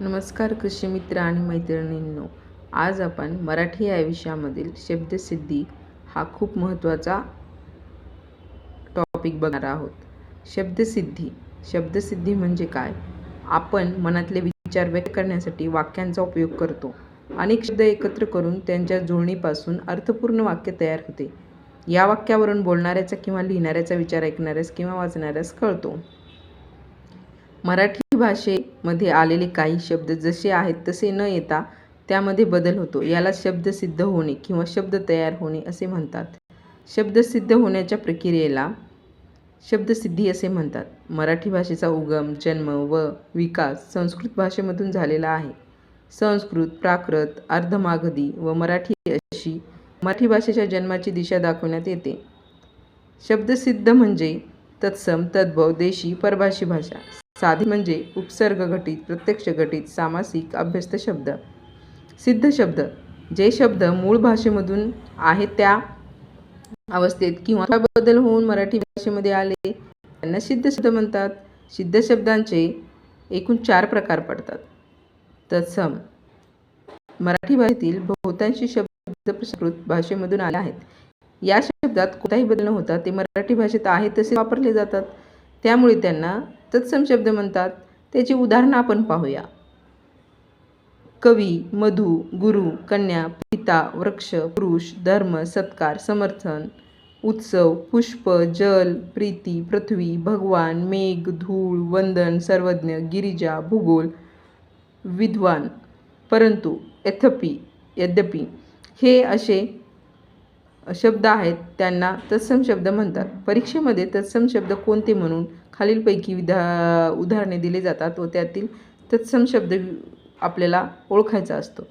नमस्कार कृषी मित्र आणि मैत्रिणींनो. आज आपण मराठी या विषयामधील शब्दसिद्धी हा खूप महत्त्वाचा टॉपिक बघणार आहोत. शब्दसिद्धी. शब्दसिद्धी म्हणजे काय? आपण मनातले विचार व्यक्त करण्यासाठी वाक्यांचा उपयोग करतो. अनेक शब्द एकत्र करून त्यांच्या जुळणीपासून अर्थपूर्ण वाक्य तयार होते. या वाक्यावरून बोलणाऱ्याचा किंवा लिहिणाऱ्याचा विचार ऐकणाऱ्यास किंवा वाचणाऱ्यास कळतो. मराठी भाषेमध्ये आलेले काही शब्द जसे आहेत तसे न येता त्यामध्ये बदल होतो. याला शब्दसिद्ध होणे किंवा शब्द तयार होणे असे म्हणतात. शब्दसिद्ध होण्याच्या प्रक्रियेला शब्दसिद्धी असे म्हणतात. मराठी भाषेचा उगम जन्म व विकास संस्कृत भाषेमधून झालेला आहे. संस्कृत प्राकृत अर्धमागधी व मराठी अशी मराठी भाषेच्या जन्माची दिशा दाखवण्यात येते. शब्दसिद्ध म्हणजे तत्सम तद्भव देशी परभाषी भाषा. साधी म्हणजे उपसर्ग घटित प्रत्यक्ष घटित सामासिक अभ्यस्त शब्द. सिद्ध शब्द. जे शब्द मूळ भाषेमधून आहेत त्या अवस्थेत किंवा बदल होऊन मराठी भाषेमध्ये आले त्यांना सिद्ध शब्द म्हणतात. सिद्ध शब्दांचे एकूण चार प्रकार पडतात. तत्सम. मराठी भाषेतील बहुतांशी शब्द प्रकृत भाषेमधून आले आहेत. या शब्दात कोणताही बदल न होता ते मराठी भाषेत आहे तसे वापरले जातात. त्यामुळे त्यांना तत्सम शब्द म्हणतात त्याची उदाहरणं आपण पाहूया. कवी मधु गुरु कन्या पिता वृक्ष पुरुष धर्म सत्कार समर्थन उत्सव पुष्प जल प्रीती पृथ्वी भगवान मेघ धूळ वंदन सर्वज्ञ गिरिजा भूगोल विद्वान. परंतु यथपी यद्यपि हे असे शब्द आहेत त्यांना तत्सम शब्द म्हणतात. परीक्षेमध्ये तत्सम शब्द कोणते म्हणून खालीलपैकी विधा उदाहरणे दिली जातात व त्यातील तत्सम शब्द आपल्याला ओळखायचा असतो.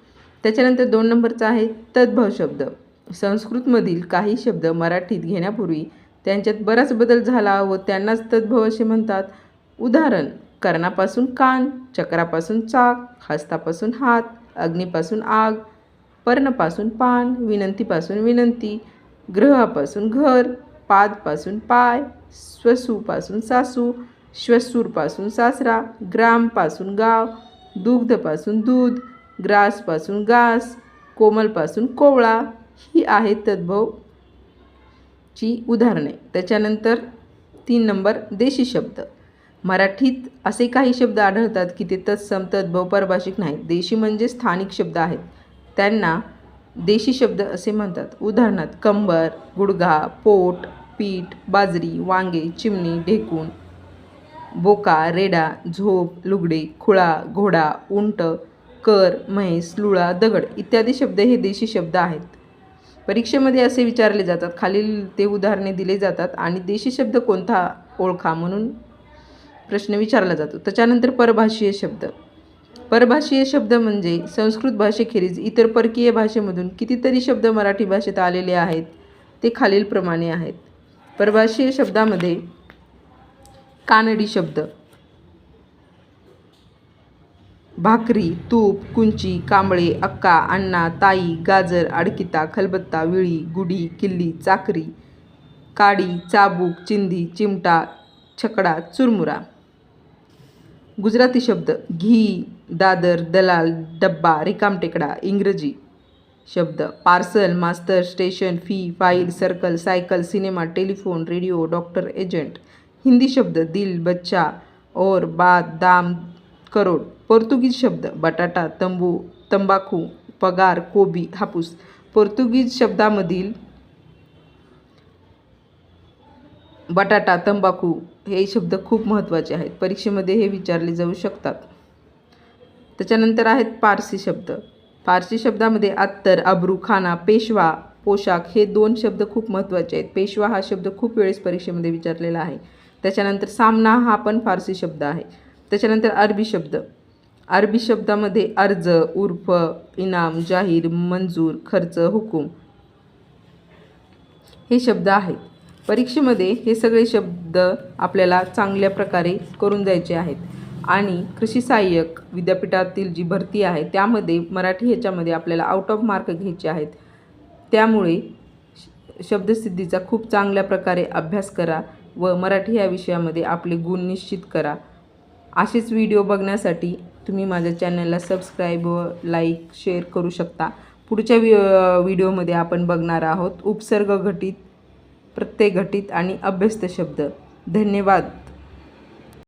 त्याच्यानंतर दोन नंबरचा आहे तद्भव शब्द. संस्कृतमधील काही शब्द मराठीत घेण्यापूर्वी त्यांच्यात बराच बदल झाला व त्यांनाच तद्भव असे म्हणतात. उदाहरण कर्णापासून कान चक्रापासून चाक हस्तापासून हात अग्नीपासून आग पर्णपासून पान विनंतीपासून विनंती ग्रहापासून घर पादपासून पाय स्वसूपासून सासू श्वसूरपासून सासरा ग्रामपासून गाव दुग्धपासून दूध ग्रासपासून गास कोमलपासून कोवळा ही आहेत तद्भवची उदाहरणे. त्याच्यानंतर तीन नंबर देशी शब्द. मराठीत असे काही शब्द आढळतात की ते तत्सम तद्भव परभाषिक नाहीत. देशी म्हणजे स्थानिक शब्द आहेत. त्यांना देशी शब्द असे म्हणतात. उदाहरणार्थ कंबर गुडघा पोट पीठ बाजरी वांगे चिमणी ढेकूण बोका रेडा झोप लुगडे खुळा घोडा उंट कर म्हैस लुळा दगड इत्यादी शब्द हे देशी शब्द आहेत. परीक्षेमध्ये असे विचारले जातात. खालील ते उदाहरणे दिले जातात आणि देशी शब्द कोणता ओळखा म्हणून प्रश्न विचारला जातो. त्याच्यानंतर परभाषीय शब्द. परभाषीय शब्द म्हणजे संस्कृत भाषेखेरीज इतर परकीय भाषेमधून कितीतरी शब्द मराठी भाषेत आलेले आहेत ते खालीलप्रमाणे आहेत. परभाषीय शब्दामध्ये कानडी शब्द. भाकरी तूप कुंची कांबळे अक्का अण्णा ताई गाजर अडकिता खलबत्ता विळी गुढी किल्ली चाकरी काडी चाबूक चिंधी चिमटा छकडा चुरमुरा. गुजराती शब्द घी दादर दलाल डब्बा रिकामटेकडा इंग्रजी शब्द पार्सल मास्तर station fee file circle cycle cinema telephone radio doctor agent Hindi शब्द दिल बच्चा और बाद दाम करोड पोर्तुगीज शब्द बटाटा तंबू तंबाखू पगार कोबी हापूस पोर्तुगीज शब्दामधील बटाटा तंबाखू हे शब्द खूप महत्त्वाचे आहेत. परीक्षेमध्ये हे विचारले जाऊ शकतात. त्याच्यानंतर आहेत पारसी शब्द. पारसी शब्दामध्ये अत्तर अब्रू खाना पेशवा पोशाख हे दोन शब्द खूप महत्त्वाचे आहेत. पेशवा हा शब्द खूप वेळेस परीक्षेमध्ये विचारलेला आहे. त्याच्यानंतर सामना हा पण फारसी शब्द आहे. त्याच्यानंतर अरबी शब्द. अरबी शब्दामध्ये अर्ज उर्फ इनाम जाहीर मंजूर खर्च हुकूम हे शब्द आहेत. परीक्षेमध्ये हे सगळे शब्द आपल्याला चांगल्या प्रकारे करून जायचे आहेत. आणि कृषी सहाय्यक विद्यापीठातील जी भरती आहे त्यामध्ये मराठी ह्याच्यामध्ये आपल्याला आउट ऑफ मार्क घ्यायचे आहेत. त्यामुळे शब्दसिद्धीचा खूप चांगल्या प्रकारे अभ्यास करा व मराठी या विषयामध्ये आपले गुण निश्चित करा. असेच व्हिडिओ बघण्यासाठी तुम्ही माझ्या चॅनलला सबस्क्राईब व लाईक शेअर करू शकता. पुढच्या वि व्हिडिओमध्ये आपण बघणार आहोत उपसर्ग घटित प्रत्यय घटित आणि अभ्यस्त शब्द. धन्यवाद.